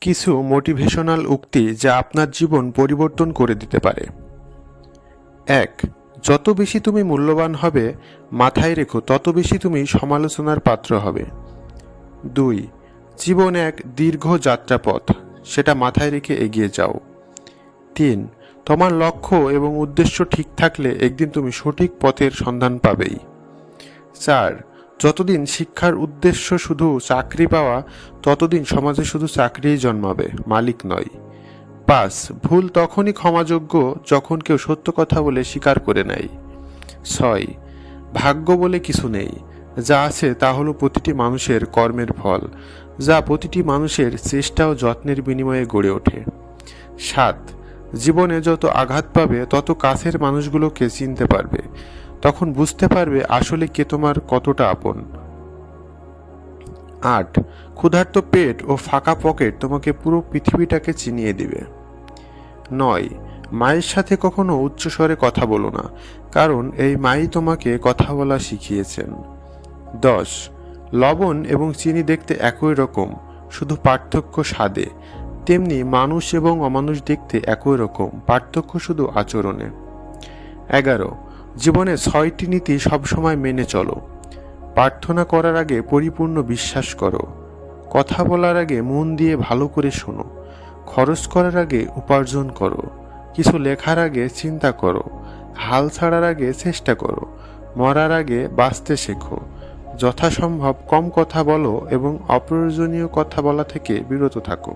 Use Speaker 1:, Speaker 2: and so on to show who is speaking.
Speaker 1: কিছু মোটিভেশনাল উক্তি যা আপনার জীবন পরিবর্তন করে দিতে পারে। এক, যত বেশি তুমি মূল্যবান হবে, মাথায় রেখো তত বেশি তুমি সমালোচনার পাত্র হবে। দুই, জীবন এক দীর্ঘ যাত্রাপথ, সেটা মাথায় রেখে এগিয়ে যাও। তিন, তোমার লক্ষ্য এবং উদ্দেশ্য ঠিক থাকলে একদিন তুমি সঠিক পথের সন্ধান পাবেই। চার যতদিন শিক্ষার উদ্দেশ্য শুধু চাকরি পাওয়া, ততদিন সমাজে শুধু চাকরিই জন্মাবে, মালিক নয়। পাঁচ, ভুল তখনই ক্ষমাযোগ্য যখন কেউ সত্য কথা বলে স্বীকার করে নেয়। ছয়, ভাগ্য বলে কিছু নেই। যা আছে তা হলো প্রতিটি মানুষের কর্মের ফল, যা প্রতিটি মানুষের চেষ্টা ও যত্নের বিনিময়ে গড়ে ওঠে। সাত, জীবনে যত আঘাত পাবে, তত কাছের মানুষগুলোকে চিনতে পারবে। তখন বুঝতে পারবে আসলে কে তোমার কতটা আপন। আট, ক্ষুধার্ত পেট ও ফাঁকা পকেট তোমাকে পুরো পৃথিবীটাকে চিনিয়ে দিবে। নয়, মায়ের সাথে কখনো উচ্চস্বরে কথা বলো না, কারণ এই মাই তোমাকে কথা বলা শিখিয়েছেন। দশ, লবণ এবং চিনি দেখতে একই রকম, শুধু পার্থক্য স্বাদে। তেমনি মানুষ এবং অমানুষ দেখতে একই রকম, পার্থক্য শুধু আচরণে। এগারো জীবনে ছয়টি নীতি সবসময় মেনে চলো। প্রার্থনা করার আগে পরিপূর্ণ বিশ্বাস করো। কথা বলার আগে মন দিয়ে ভালো করে শোনো। খরচ করার আগে উপার্জন করো। কিছু লেখার আগে চিন্তা করো। হাল ছাড়ার আগে চেষ্টা করো। মরার আগে বাঁচতে শেখো। যথাসম্ভব কম কথা বলো এবং অপ্রয়োজনীয় কথা বলা থেকে বিরত থাকো।